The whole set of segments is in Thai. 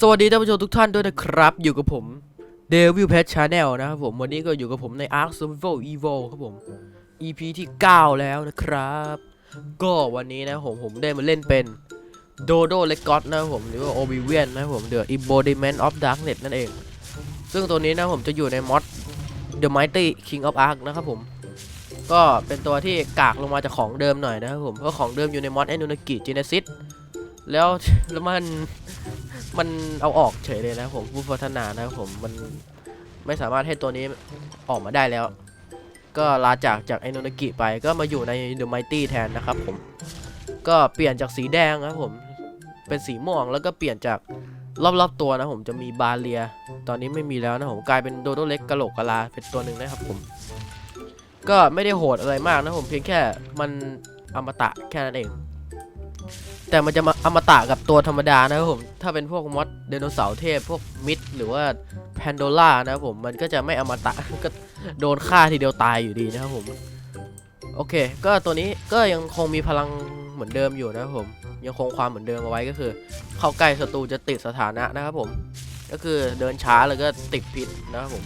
สวัสดีท่านผู้ชมทุกท่านด้วยนะครับ อยู่กับผม Devil Pet Channel นะครับผม วันนี้ก็อยู่กับผมใน Ark Survival Evil ครับผม EP ที่ 9 แล้วนะครับ ก็วันนี้นะผมผมได้มาเล่นเป็น Dodo l e g o t นะผมหรือว่า Oblivion นะครับผม The Embodiment of Darkness นั่นเอง ซึ่งตัวนี้นะผมจะอยู่ในมอด The Mighty King of Ark นะครับผม ก็เป็นตัวที่กากลงมาจากของเดิมหน่อยนะครับผมเพราะของเดิมอยู่ในมอด a n u n a k i Genesis แล้วแล้วมัน มันเอาออกเฉยเลยนะผมผู้พัฒนานะผมมันไม่สามารถให้ตัวนี้ออกมาได้แล้ว ก็ลาจากจากไอโนนากิไปก็มาอยู่ในเดอะไมตี้แทนนะครับผมก็เปลี่ยนจากสีแดงนะผมเป็นสีม่วงแล้วก็เปลี่ยนจากรอบๆตัวนะผมจะมีบาเลีย ตอนนี้ไม่มีแล้วนะผมกลายเป็นโดโดเล็กกะโหลกกะลาเป็นตัวหนึ่งนะครับผม ก็ไม่ได้โหดอะไรมากนะผมเพียงแค่มันอมตะแค่นั้นเอง แต่มันจะมาอมตะกับตัวธรรมดานะครับผม ถ้าเป็นพวกมอดไดโนเสาร์เทพ พวกมิดหรือว่าแพนโดล่านะครับผม มันก็จะไม่อมตะ ก็โดนฆ่าทีเดียวตายอยู่ดีนะครับผม โอเค ก็ตัวนี้ก็ยังคงมีพลังเหมือนเดิมอยู่นะครับผม ยังคงความเหมือนเดิมเอาไว้ก็คือ เข้าใกล้ศัตรูจะติดสถานะนะครับผม ก็คือเดินช้าแล้วก็ติดพิษนะครับผม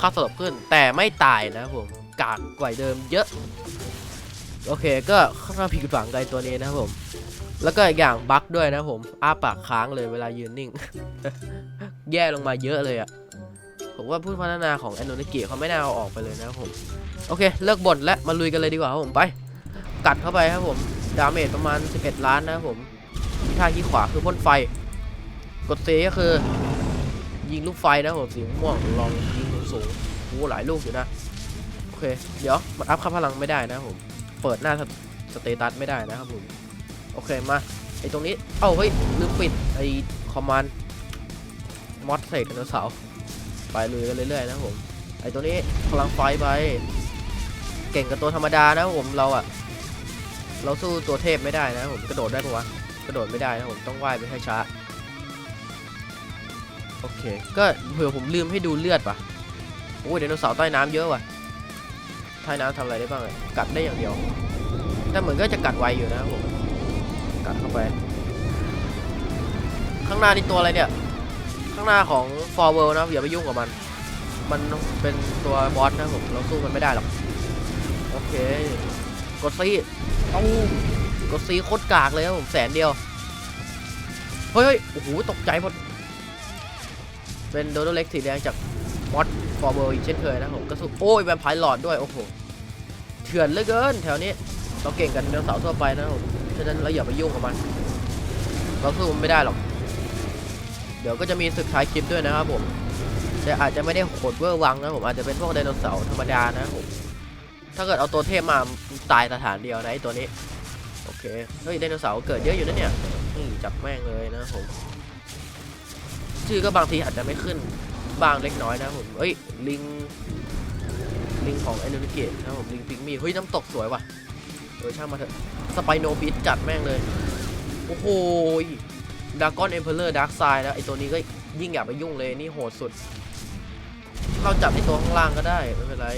ค่าสลบขึ้นแต่ไม่ตายนะครับผม กากกว่าเดิมเยอะ โอเค ก็ค่อนข้างผิดหวังไอ้ตัวนี้นะครับผม แล้วก็อีกอย่างบั๊กด้วยนะผมอ้าปากค้างเลยเวลายืนนิ่ง แย่ลงมาเยอะเลยอะ่ะผมว่าผู้พัฒนาของแอนโนนิกิเขาไม่น่าเอาออกไปเลยนะครับผม โอเค เลิกบ่นและมาลุยกันเลยดีกว่าครับผมไป กัดเข้าไปครับผม ดาเมจประมาณ 11 ล้านนะครับผมท่าขี้ขวาคือพ่นไฟ กดเซก็คือ ยิงลูกไฟนะผมสีม่วงลองยิงสูงโอ้หลายลูกอยู่นะ โอเค เดี๋ยวมันอัพค่าพลังไม่ได้นะผม เปิดหน้าสเตตัสไม่ได้นะครับผม โอเคมาไอตรงนี้ เอ้าเฮ้ยลืมปิดไอคอมมานด์มอดเสกไดโนเสาร์ไปลุยกันเรื่อยๆนะผมไอตัวนี้พลังไฟไป เก่งกับตัวธรรมดานะผมเราอะเราสู้ตัวเทพไม่ได้นะผมกระโดดได้ปะวะกระโดดไม่ได้นะผมต้องว่ายไปให้ช้าโอเค ก็เผื่อผมลืมให้ดูเลือดปะโอ้ยไดโนเสาร์ใต้น้ำเยอะว่ะใต้น้ำทำอะไรได้บ้างกัดได้อย่างเดียวแต่เหมือนก็จะกัดไวอยู่นะผมัดเข้าไป ข้างหน้านี่ตัวอะไรเนี่ย ข้างหน้าของ For World นะอย่าไปยุ่งกับมัน มันเป็นตัวบอสนะผมเราสู้มันไม่ได้หรอก โอเค กดซีเอากดซีโคตรกากเลยครับผมแสนเดียว เฮ้ยเฮ้ยโอ้โหตกใจหมด เป็นโดโดเล็กสีแดงจากมอส For World อีกเช่นเคยนะผมก็สู้โอ้ยแวมไพร์หลอดด้วย โอ้โห เถื่อนเหลือเกิน แถวนี้ เราเก่งกันไดโนเสาร์ทั่วไปนะผม ฉะนั้นเราอย่าไปยุ่งกับมัน เราสู้มันไม่ได้หรอก เดี๋ยวก็จะมีศึกท้ายคลิปด้วยนะครับผม แต่อาจจะไม่ได้โหดเวอร์วังนะผมอาจจะเป็นพวกไดโนเสาร์ธรรมดานะผม ถ้าเกิดเอาตัวเทพมาตายสถานเดียวนะไอตัวนี้ โอเค เฮ้ยไดโนเสาร์เกิดเยอะอยู่นะเนี่ยนี่จับแม่งเลยนะผม ชื่อก็บางทีอาจจะไม่ขึ้นบางเล็กน้อยนะผม เอ้ยลิงลิงของไอโนนิเกตนะผมลิงปิกมี่ เฮ้ยน้ำตกสวยว่ะ เออช่างมาเถอะสไปโนบิทจัดแม่งเลย โอ้โหดากอนเอ็มเพลเลอร์ดาร์กไซด์แล้วไอตัวนี้ก็ยิ่งอย่าไปยุ่งเลยนี่โหดสุด เราจับไอตัวข้างล่างก็ได้ ไม่เป็นไร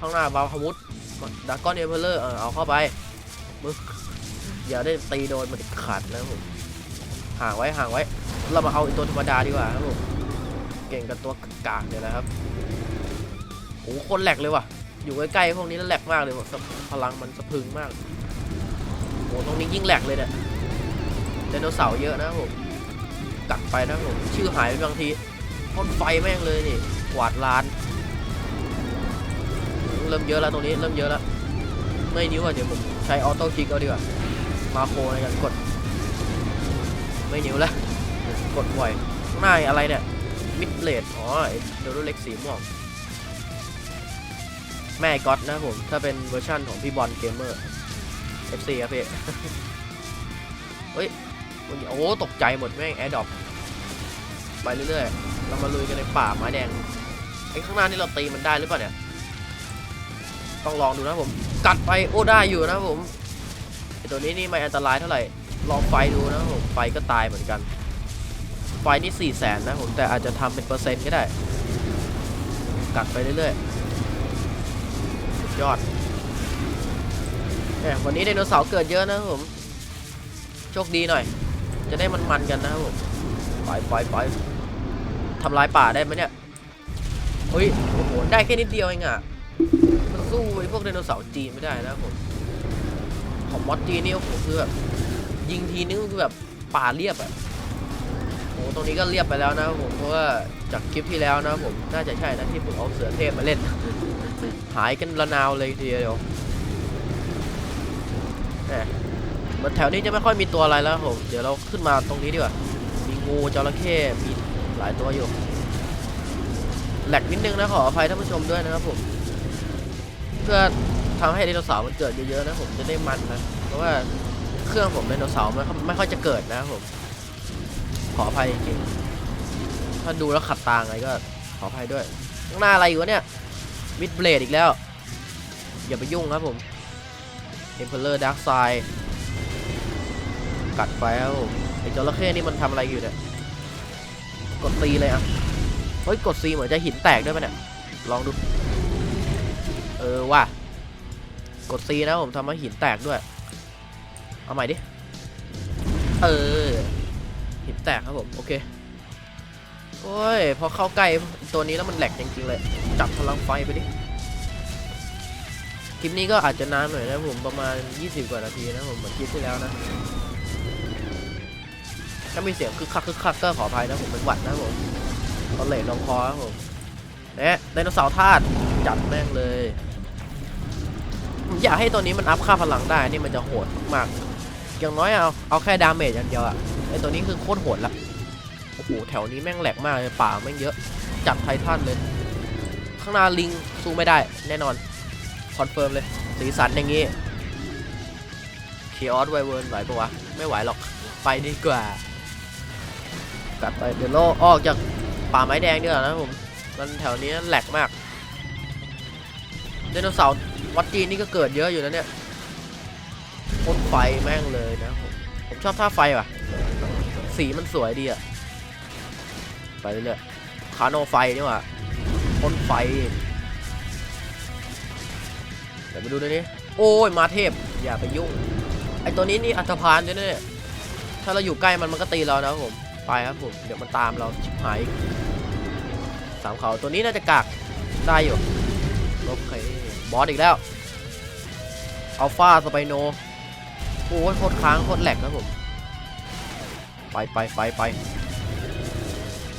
ข้างหน้าบาฮามุดดากอนเอ็มเพลเลอร์เออเอาเข้าไปมึงอย่าได้ตีโดนมันขาดนะผมห่างไว้ห่างไว้ เรามาเอาไอตัวธรรมดาดีกว่าครับผมเก่งกับตัวกากเนี่ยนะครับโอ้โหคนแหลกเลยว่ะ อยู่ใกล้ๆพวกนี้แล้วแหลกมากเลยพลังมันสะพึงมากโอ้ตรงนี้ยิ่งแหลกเลยเนี่ยไดโนเสาร์เยอะนะผมกัดไปนะผมชื่อหายไปบางทีพ่นไฟแม่งเลยนี่กวาดลาน เริ่มเยอะแล้วตรงนี้เริ่มเยอะแล้วไม่นิ้วอะเดี๋ยวผมใช้ออโต้คลิกเอาดีกว่ามาโคในการกด ไม่นิ้วแล้วกดบ่อยข้างหน้าอะไรเนี่ยมิดเลดอ๋อเดโดเล็กสีม่วง แม่ก๊อตนะผม ถ้าเป็นเวอร์ชั่นของพี่บอลเกมเมอร์ FC ครับพี่ เฮ้ย โอ้ ตกใจหมดแม่งแอร์ดอปไปเรื่อยๆ เรามาลุยกันในป่าไม้แดง ไอ้ข้างหน้านี่เราตีมันได้หรือเปล่าเนี่ย ต้องลองดูนะผม กัดไปโอ้ได้อยู่นะผมไอตัวนี้นี่ไม่อันตรายเท่าไหร่ ลองไฟดูนะผม ไฟก็ตายเหมือนกัน ไฟนี่สี่แสนนะผม แต่อาจจะทำเป็นเปอร์เซ็นต์ก็ได้ กัดไปเรื่อยๆ ยอดวันนี้ไดโนเสาร์เกิดเยอะนะผม โชคดีหน่อย จะได้มันๆกันนะครับผมอไปไปไปทำลายป่าได้ไหมเนี่ยเฮ้ยโอ้โหได้แค่นิดเดียวเองอะมันสู้ไอ้พวกไดโนเสาร์จีนไม่ได้นะผมของมอสจีนนี่โอ้โหคือแบบยิงทีนึงคือแบบป่าเรียบอะโอ้โหตรงนี้ก็เรียบไปแล้วนะผมเพราะว่าจากคลิปที่แล้วนะผมน่าจะใช่นะที่ผมเอาเสือเทพมาเล่น หายกันระนาวเลยทีเดียวแหมเหมันแถวนี้จะไม่ค่อยมีตัวอะไรแล้วผม เดี๋ยวเราขึ้นมาตรงนี้ดีกว่า มีงูจระเข้ มีหลายตัวอยู่ แหลกนิดนึงนะขออภัยท่านผู้ชมด้วยนะครับผม เพื่อทำให้ไดโนเสาร์มันเกิดเยอะๆนะผมจะได้มันนะ เพราะว่าเครื่องผมไดโนเสาร์มันไม่ค่อยจะเกิดนะครับผม ขออภัยจริงถ้าดูแล้วขัดตาไงก็ขออภัยด้วย ข้างหน้าอะไรอยู่เนี่ย มิดเบลดอีกแล้ว อย่าไปยุ่งครับผม Emperor Dark Side กัดไปครับผมไอ้จระเข้นี่มันทำอะไรอยู่เนี่ยกดตีเลยอะเฮ้ยกดซีเหมือนจะหินแตกด้วยปะเนี่ยลองดู เออว่ะกดซีนะผมทำให้หินแตกด้วย เอาใหม่ดิ เออ หินแตกครับผม โอเค โอ้ย พอเข้าใกล้ตัวนี้แล้วมันแหลกจริงๆเลย จับพลังไฟไปดิ คลิปนี้ก็อาจจะนานหน่อยนะผมประมาณ 20 กว่านาทีนะผมเหมือนคลิปที่แล้วนะ ถ้ามีเสียงคึกคักคึกคักก็ขออภัยนะผมเป็นหวัดนะผมตอนเหลนลงคอครับผมเนี่ยไดโนเสาร์ธาตุจัดแม่งเลยผมอยากให้ตัวนี้มันอัพค่าพลังได้นี่มันจะโหดมากอย่างน้อยเอาเอาแค่ดาเมจอย่างเดียวอะไอตัวนี้คือโคตรโหดละโอ้โหแถวนี้แม่งแหลกมากเลยป่าแม่งเยอะจัดไททันเลย ข้างหน้าลิงสู้ไม่ได้แน่นอน คอนเฟิร์มเลย สีสันอย่างงี้เคออสไวเวิร์นไหวปะวะ ไม่ไหวหรอก ไปดีกว่ากัดไปเดี๋ยวเราออกจากป่าไม้แดงดีกว่านะผม มันแถวนี้แหลกมากไดโนเสาร์วัดจีนนี่ก็เกิดเยอะอยู่นะเนี่ยพ่นไฟแม่งเลยนะผมผมชอบท่าไฟว่ะ สีมันสวยดีอะไปเรื่อยๆคาโนไฟนี่ว่า พ่นไฟ เดี๋ยวไปดูด้วยนี่โอ้ยมาเทพ อย่าไปยุ่ง ไอตัวนี้นี่อัตภานด้วยเนี่ยถ้าเราอยู่ใกล้มันมันก็ตีเรานะครับผม ไปครับผม เดี๋ยวมันตามเราชิบหายสามเขาตัวนี้น่าจะกากได้อยู่โอเคบอสอีกแล้วอัลฟาสไปโนโอ้ยโคตรค้างโคตรแหลกนะผม ไปไปไปไป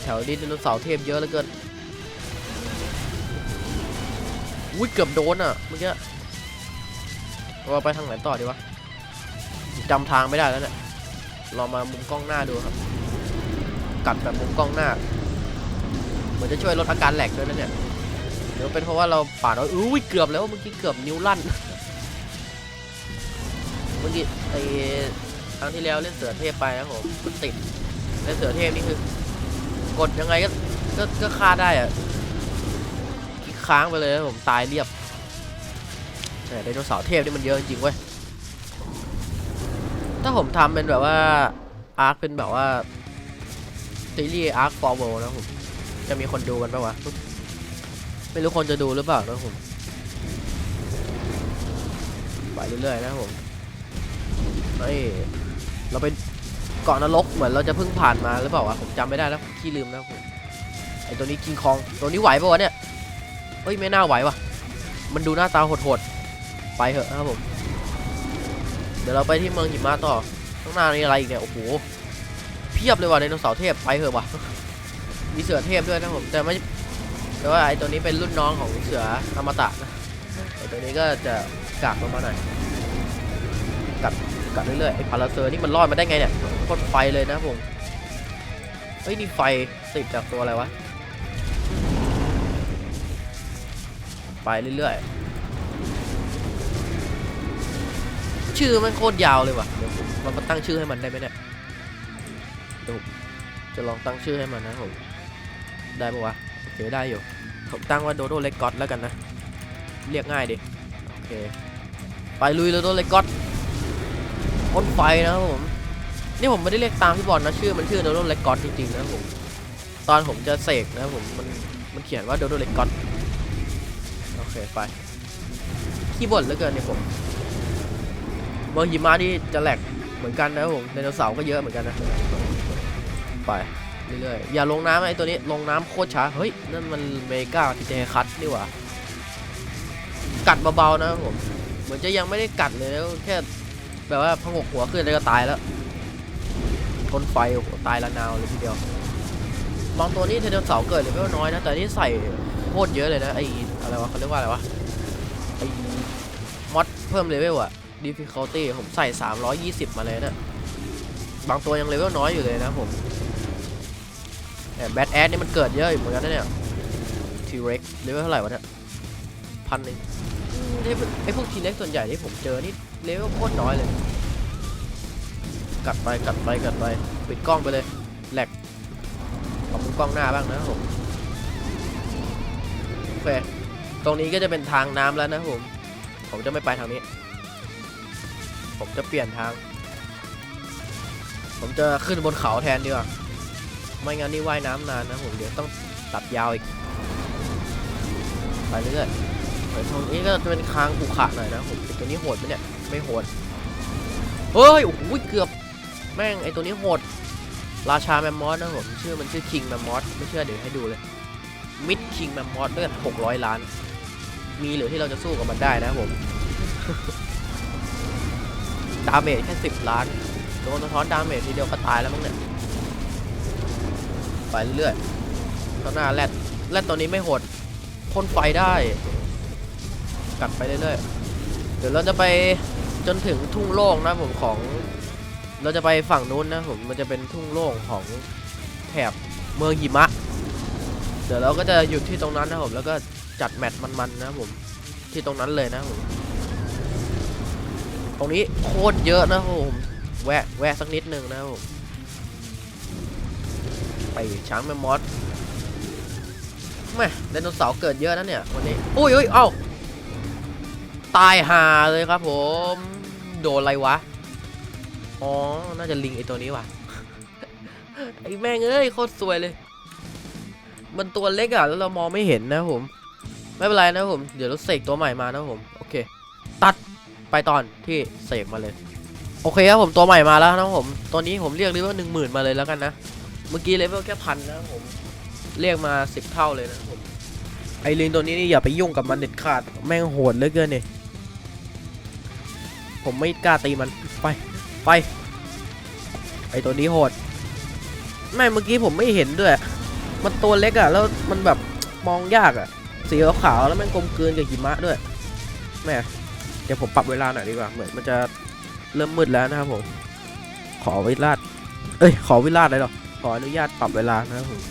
แถวนี้ไดโนเสาร์เทพเยอะเหลือเกิน อุ้ยเกือบโดนอะเมื่อกี้ว่าไปทางไหนต่อดีวะจำทางไม่ได้แล้วเนี่ยลองมามุมกล้องหน้าดูครับ กัดแบบมุมกล้องหน้า เหมือนจะช่วยลดอาการแหลกด้วยนะเนี่ยเดี๋ยวเป็นเพราะว่าเราปาดเอาอุ้ยเกือบแล้วเมื่อกี้เกือบนิ้วลั่นเมื่อกี้ไอ้ครั้งที่แล้วเล่นเสือเทพไปนะผมมันติดเล่นเสือเทพนี่คือกดยังไงก็ก็ฆ่าได้อะ ค้างไปเลยนะผมตายเรียบแต่ไดโนเสาร์เทพนี่มันเยอะจริงเว้ยถ้าผมทำเป็นแบบว่าอาร์คเป็นแบบว่าซีรีส์อาร์คฟอร์เวลนะผมจะมีคนดูกันปะวะไม่รู้คนจะดูหรือเปล่านะผมไปเรื่อยๆนะผมเฮ้ยเราไปเกาะนรกเหมือนเราจะเพิ่งผ่านมาหรือเปล่าวะผมจำไม่ได้แล้วผมขี้ลืมแล้วผมไอตัวนี้กิงคองตัวนี้ไหวปะวะเนี่ย เฮ้ยไม่น่าไหวว่ะ มันดูหน้าตาโหดๆ ไปเถอะนะครับผม เดี๋ยวเราไปที่เมืองหิมะต่อ ข้างหน้านี่อะไรอีกเนี่ย โอ้โห เพียบเลยว่ะไดโนเสาร์เทพ ไปเถอะว่ะ มีเสือเทพด้วยนะผม แต่ไม่แต่ว่าไอตัวนี้เป็นรุ่นน้องของเสืออมตะนะ ไอตัวนี้ก็จะกากลงมาหน่อยกัดกัดเรื่อยๆ ไอพาราเซอร์นี่มันรอดมาได้ไงเนี่ยพ่นไฟเลยนะผม เฮ้ยนี่ไฟติดจากตัวอะไรวะ ไปเรื่อยๆ ชื่อมันโคตรยาวเลยว่ะ เดี๋ยวผมเรามาตั้งชื่อให้มันได้ไหมเนี่ยเดี๋ยวผมจะลองตั้งชื่อให้มันนะผมได้ปะวะโอเคได้อยู่ ผมตั้งว่าโดโดเลกอตแล้วกันนะ เรียกง่ายดิ โอเค ไปลุยโดโดเลกอตพ่นไฟนะครับผม นี่ผมไม่ได้เรียกตามพี่บอลนะ ชื่อมันชื่อโดโดเลกอตจริงๆนะผม ตอนผมจะเสกนะครับผมมันมันเขียนว่าโดโดเลกอตโอ เคไปขี้บ่นเหลือเกินเนี่ยผมเมืองหิมะนี่จะแหลกเหมือนกันนะผมไดโนเสาร์ก็เยอะเหมือนกันนะไปเรื่อยๆอย่าลงน้ำไอตัวนี้ลงน้ำโคตรช้าเฮ้ยนั่นมันเมกาทิเทคัตนี่หว่ากัดเบาๆนะผมเหมือนจะยังไม่ได้กัดเลยนะแค่แบบว่าพงกหัวขึ้นแล้วก็ตายแล้วทนไฟโอ้โหตายละนาวเลยทีเดียว บางตัวนี้เทเดนเสาร์เกิดเลยไม่ว่าน้อยนะ แต่นี่ใส่โคตรเยอะเลยนะไออะไรวะเขาเรียกว่าอะไรวะไอมอดเพิ่มเลเวลอะ difficulty ผมใส่ 320 มาเลยนะบางตัวยังเลเวลน้อยอยู่เลยนะผมแต่แบทแอดนี่มันเกิดเยอะอยู่เหมือนกันนะเนี่ยทีเร็กเลเวลเท่าไหร่วะเนี่ยพันหนึ่งไอ้พวกทีเล็กส่วนใหญ่ที่ผมเจอนี่เลเวลโคตรน้อยเลย กัดไปกัดไปกัดไป ปิดกล้องไปเลยแหลก ขอบคุณกล้องหน้าบ้างนะครับผมโอเคตรงนี้ก็จะเป็นทางน้ำแล้วนะผม ผมจะไม่ไปทางนี้ ผมจะเปลี่ยนทาง ผมจะขึ้นบนเขาแทนดีกว่า ไม่งั้นนี่ว่ายน้ำนานนะผม เดี๋ยวต้องตัดยาวอีก ไปเรื่อยไอ้ตรงนี้ก็จะเป็นคางขุขระหน่อยนะผมไอตัวนี้โหดไหมเนี่ย ไม่โหด เฮ้ย โอ้โห เกือบ แม่งไอตัวนี้โหด ราชาแมมมอสนะผมชื่อมันชื่อคิงแมมมอสไม่เชื่อเดี๋ยวให้ดูเลยมิดคิงแมมมอสเลือด600 ล้าน มีเหรือที่เราจะสู้กับมันได้นะผมดาเมจแค่10 ล้านโดนสะท้อนดาเมจทีเดียวก็ตายแล้วมั้งเนี่ยไปเรื่อยๆข้างหน้าแรดแรดตัวนี้ไม่โหดพ่นไฟได้กัดไปเรื่อยๆเดี๋ยวเราจะไปจนถึงทุ่งโล่งนะผมของ เราจะไปฝั่งนู้นนะผมมันจะเป็นทุ่งโล่งของแถบเมืองหิมะ เดี๋ยวเราก็จะหยุดที่ตรงนั้นนะผมแล้วก็จัดแมตช์มันๆนะผมที่ตรงนั้นเลยนะผมตรงนี้โคตรเยอะนะผมแวะแวะสักนิดนึงนะผมไปช้างแมมมอสแม่ไดโนเสาร์เกิดเยอะนะเนี่ยวันนี้อุ้ยอุ้ยเอ้าตายหาเลยครับผม โดนอะไรวะ อ๋อ น่าจะลิงไอตัวนี้ว่ะ ไอแม่งเอ้ยโคตรสวยเลย มันตัวเล็กอะแล้วเรามองไม่เห็นนะผม ไม่เป็นไรนะผม เดี๋ยวเราเสกตัวใหม่มานะผม โอเค ตัดไปตอนที่เสกมาเลย โอเคครับผมตัวใหม่มาแล้วนะผม ตัวนี้ผมเรียกเลเวลหนึ่งหมื่นมาเลยแล้วกันนะ เมื่อกี้เลเวลแค่พันนะผม เรียกมาสิบเท่าเลยนะผม ไอลิงตัวนี้นี่อย่าไปยุ่งกับมันเด็ดขาด แม่งโหดเหลือเกินเนี่ยผมไม่กล้าตีมันไป ไป ไอตัวนี้โหด ไม่เมื่อกี้ผมไม่เห็นด้วย มันตัวเล็กอะแล้วมันแบบมองยากอะสีขาวๆแล้วมันกลมกลืนกับหิมะด้วย แม่เดี๋ยวผมปรับเวลาหน่อยดีกว่า เหมือนมันจะเริ่มมืดแล้วนะครับผม ขอวิลาดเอ้ย ขอวิลาดเลยหรอ ขออนุญาตปรับเวลานะครับผม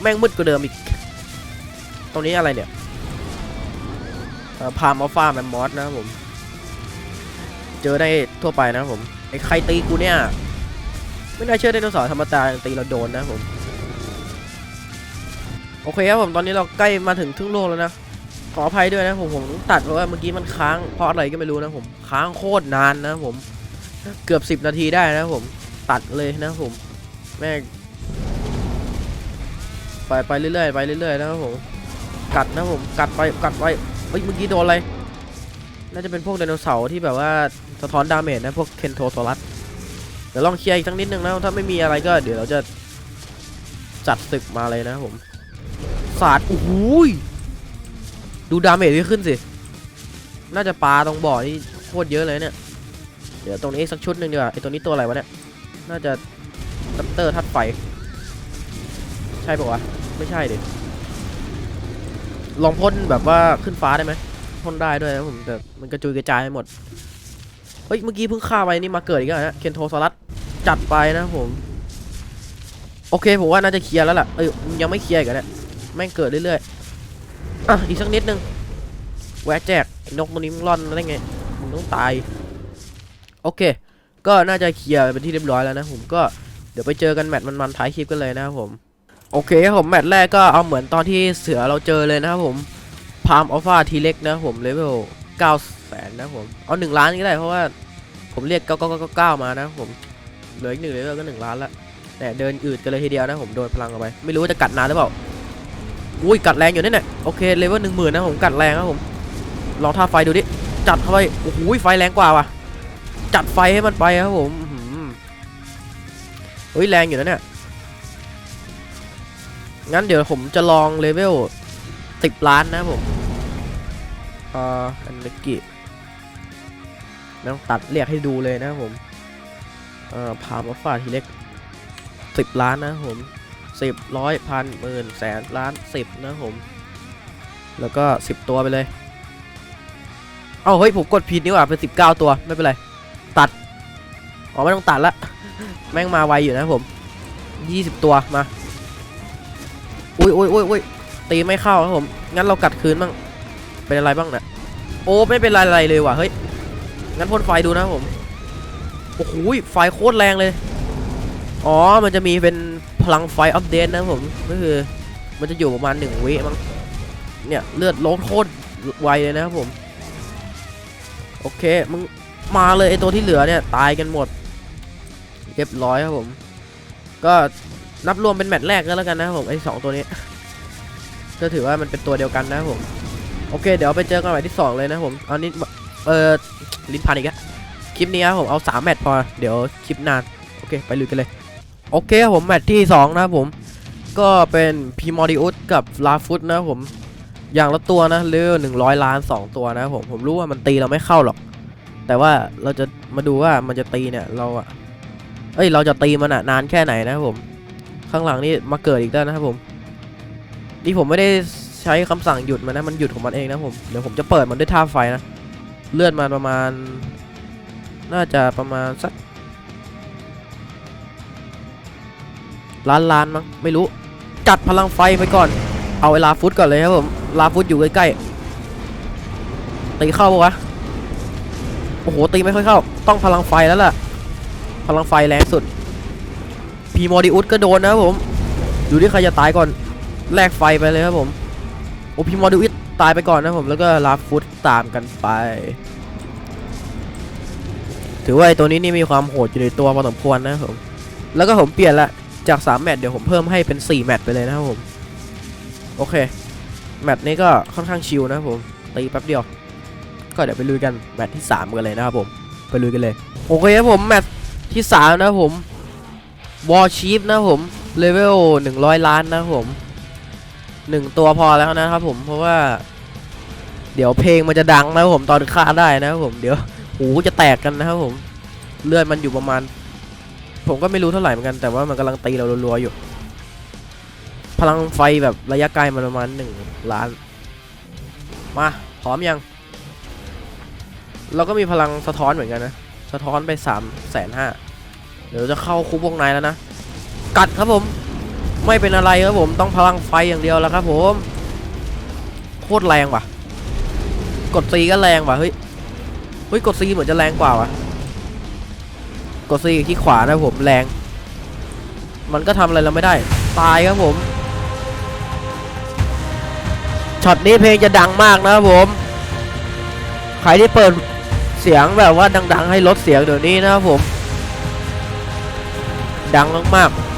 แม่งมืดกว่าเดิมอีก ตรงนี้อะไรเนี่ยพามาฟาแมมมอสนะครับผม เจอได้ทั่วไปนะครับผมไอ้ใครตีกูเนี่ย ไม่น่าเชื่อไดโนเสาร์ธรรมดาตีเราโดนนะผมโอเคครับผมตอนนี้เราใกล้มาถึงทุ่งโลกแล้วนะขออภัยด้วยนะผมผมต้องตัดเพราะว่าเมื่อกี้มันค้างเพราะอะไรก็ไม่รู้นะผมค้างโคตรนานนะผมเกือบ 10 นาทีได้นะผมตัดเลยนะผมแม่ไปไปเรื่อยๆไปเรื่อยๆนะครับผมกัดนะผมกัดไปกัดไปเฮ้ยเมื่อกี้โดนอะไร น่าจะเป็นพวกไดโนเสาร์ที่แบบว่าสะท้อนดาเมจนะพวกเคนโทโซลัสเดี๋ยวลองเคลียร์อีกสักนิดนึงนะถ้าไม่มีอะไรก็เดี๋ยวเราจะจัดศึกมาเลยนะครับผมสาดโอ้โหยดูดาเมจที่ขึ้นสิ น่าจะปลาตรงบ่อนี่โคตรเยอะเลยเนี่ย เดี๋ยวตรงนี้สักชุดหนึ่งดีกว่าไอตัวนี้ตัวอะไรวะเนี่ย น่าจะดัปเตอร์ทัดไฟ ใช่ปะวะ ไม่ใช่ดิ ลองพ่นแบบว่าขึ้นฟ้าได้ไหม พ่นได้ด้วยนะผมแต่มันกระจุยกระจายไปหมด เฮ้ย เมื่อกี้เพิ่งฆ่าไปนี่มาเกิดอีกแล้วนะเคนโทสลัดจัดไปนะผม โอเคผมว่าน่าจะเคลียร์แล้วล่ะ เอ้ยยังไม่เคลียร์กันเนี่ยแม่งเกิดเรื่อยๆ อะอีกสักนิดนึงแวะแจกนกตัวนี้มึงร่อนได้ไงมึงต้องตาย โอเค ก็น่าจะเคลียร์เป็นที่เรียบร้อยแล้วนะผมก็เดี๋ยวไปเจอกันแมตช์มันๆท้ายคลิปกันเลยนะครับผม โอเคครับผมแมตช์แรกก็เอาเหมือนตอนที่เสือเราเจอเลยนะครับผม พามอัลฟาทีเล็กนะผมเลเวล9แสนนะผม เอา 1 ล้านก็ได้เพราะว่าผมเรียก9999มานะผม เหลืออีกหนึ่งเลเวลก็ 1 ล้านละแต่เดินอืดกันเลยทีเดียวนะผมโดนพลังเอาไป ไม่รู้ว่าจะกัดนานหรือเปล่า อุ้ยกัดแรงอยู่นี่เนี่ยโอเคเลเวลหนึ่งหมื่นนะผมกัดแรงครับผม ลองท่าไฟดูดิ จัดเข้าไป โอ้โหไฟแรงกว่าว่ะ จัดไฟให้มันไปครับผมอื้อหือเฮ้ยแรงอยู่นะเนี่ย งั้นเดี๋ยวผมจะลองเลเวลสิบล้านนะผม เอ่ออันนิกิไม่ต้องตัดเรียกให้ดูเลยนะผม เอ่อพามาฟาทีเล็กสิบล้านนะผมสิบร้อยพันหมื่นแสนล้านสิบนะผม แล้วก็สิบตัวไปเลย เอ้าเฮ้ย ผมกดผิดนี่หว่าเป็นสิบเก้าตัวไม่เป็นไร ตัด อ๋อ ไม่ต้องตัดละ แม่งมาไวอยู่นะผมยี่สิบตัวมา อุ้ยอุ้ยอุ้ยอุ้ยตีไม่เข้าครับผม งั้นเรากัดคืนบ้าง เป็นอะไรบ้างนี่ยโอ้ไม่เป็นไรอะไรเลยว่ะเฮ้ยงั้นพ่นไฟดูนะผมโอ้โหไฟโคตรแรงเลย อ๋อมันจะมีเป็นพลังไฟอัปเดตนะผมก็คือ มันจะอยู่ประมาณหนึ่งวิมั้งเนี่ยเลือดลดโคตรไวเลยนะครับผม โอเคมึงมาเลยไอตัวที่เหลือเนี่ยตายกันหมดเรียบร้อยครับผม ก็นับรวมเป็นแมตช์แรกก็แล้วกันนะครับผมไอสองตัวนี้ก็ถือว่ามันเป็นตัวเดียวกันนะครับผม โอเค เดี๋ยวไปเจอกันใหม่ที่สองเลยนะผมเอานี้เออลิ้นพันอีกแล้วคลิปนี้ครับผมเอาสามแมตช์พอ เดี๋ยวคลิปนาน โอเค ไปลุยกันเลย โอเคครับผมแมตช์ที่สองนะครับผมก็เป็นพีมอดิอุสกับลาฟุตนะผมอย่างละตัวนะเรือหนึ่งร้อยล้านสองตัวนะผมผมรู้ว่ามันตีเราไม่เข้าหรอก แต่ว่าเราจะมาดูว่ามันจะตีเนี่ยเราอะเอ้ยเราจะตีมันอะนานแค่ไหนนะผม ข้างหลังนี่มาเกิดอีกแล้วนะครับผม นี่ผมไม่ได้ ช้คำสั่งหยุดมันนะมันหยุดของมันเองนะผมเดี๋ยวผมจะเปิดมันด้วยท่าไฟนะเลื่อนมาประมาณ น่าจะประมาณสักล้านล้านมั้งไม่รู้จัดพลังไฟไปก่อน เอาเวลาฟุตก่อนเลยครับผมลาฟุตอยู่ใกล้ๆตีเข้าปะวะโอ้โหตีไม่ค่อยเข้า ต้องพลังไฟแล้วล่ะ พลังไฟแรงสุดพีมอดิอุสก็โดนนะครับผมอยู่ที่ใครจะตายก่อนแลกไฟไปเลยครับผม อพีมอดิอุสตายไปก่อนนะผมแล้วก็ลาฟุตตามกันไป ถือว่าไอตัวนี้นี่มีความโหดอยู่ในตัวพอสมควรนะผมแล้วก็ผมเปลี่ยนละจาก 3 แมตช์เดี๋ยวผมเพิ่มให้เป็น 4 แมตช์ไปเลยนะครับผม โอเค แมตช์นี้ก็ค่อนข้างชิลนะครับผม ตีแป๊บเดียว ก็เดี๋ยวไปลุยกันแมตช์ที่ 3 กันเลยนะครับผม ไปลุยกันเลย โอเคครับผมแมตช์ที่ 3 นะครับผมวอลชีฟนะครับผมเลเวล100 ล้านนะครับผม 1ตัวพอแล้วนะครับผมเพราะว่า เดี๋ยวเพลงมันจะดังนะครับผมตอนฆ่าได้นะครับผมเดี๋ยวหูจะแตกกันนะครับผมเลือดมันอยู่ประมาณ ผมก็ไม่รู้เท่าไหร่เหมือนกันแต่ว่ามันกำลังตีเรารัวๆอยู่ พลังไฟแบบระยะไกลมันประมาณหนึ่งล้าน มาพร้อมยัง เราก็มีพลังสะท้อนเหมือนกันนะ สะท้อนไปสามแสนห้าเดี๋ยวจะเข้าคุกวงในแล้วนะ กัดครับผม ไม่เป็นอะไรครับผมต้องพลังไฟอย่างเดียวแล้วครับผมโคตรแรงว่ะ กดซีก็แรงว่ะเฮ้ยเฮ้ยกดซีเหมือนจะแรงกว่าว่ะกดซีที่ขวานะผมแรง มันก็ทำอะไรเราไม่ได้ ตายครับผมช็อตนี้เพลงจะดังมากนะครับผม ใครที่เปิดเสียงแบบว่าดัง ๆ ให้ลดเสียงเดี๋ยวนี้นะครับผม ดังมากๆ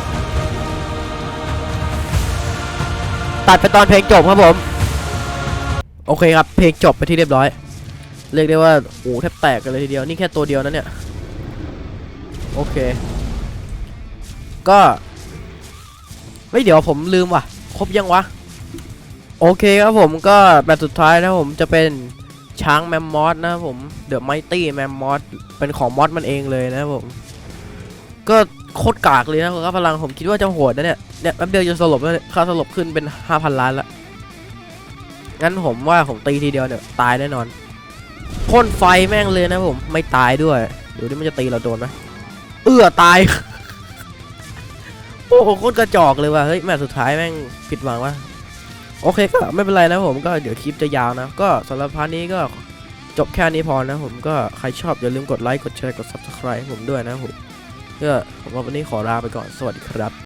ตัดไปตอนเพลงจบครับผม โอเคครับ เพลงจบไปที่เรียบร้อย เรียกได้ว่าโอ้แทบแตกกันเลยทีเดียว นี่แค่ตัวเดียวนะเนี่ย โอเค ก็เฮ้ยเดี๋ยวผมลืมว่ะ ครบยังวะ โอเคครับผมก็แบบสุดท้ายนะผมจะเป็นช้างแมมมอสนะผมเดอะไมตี้แมมมอสเป็นของมอสมันเองเลยนะผม ก็ โคตรกากเลยนะครับพลังผมคิดว่าจะโหดนะเนี่ยเนี่ยแป๊บเดียวจะสลบแล้วเนี่ยค่าสลบขึ้นเป็น5,000ล้านละงั้นผมว่าผมตีทีเดียวเนี่ยตายแน่นอนพ่นไฟแม่งเลยนะผมไม่ตายด้วยเดี๋ยวนี้มันจะตีเราโดนไหมเอื้อตาย โอ้โหโคตรกระจอกเลยว่ะเฮ้ยแมตช์สุดท้ายแม่งผิดหวังว่ะโอเคก็ไม่เป็นไรนะผมก็เดี๋ยวคลิปจะยาวนะ ก็สำหรับพาร์ทนี้ก็จบแค่นี้พอนะผมก็ใครชอบอย่าลืมกดไลค์กดแชร์กด subscribe ผมด้วยนะผม ก็ผมว่าวันนี้ขอลาไปก่อนสวัสดีครับ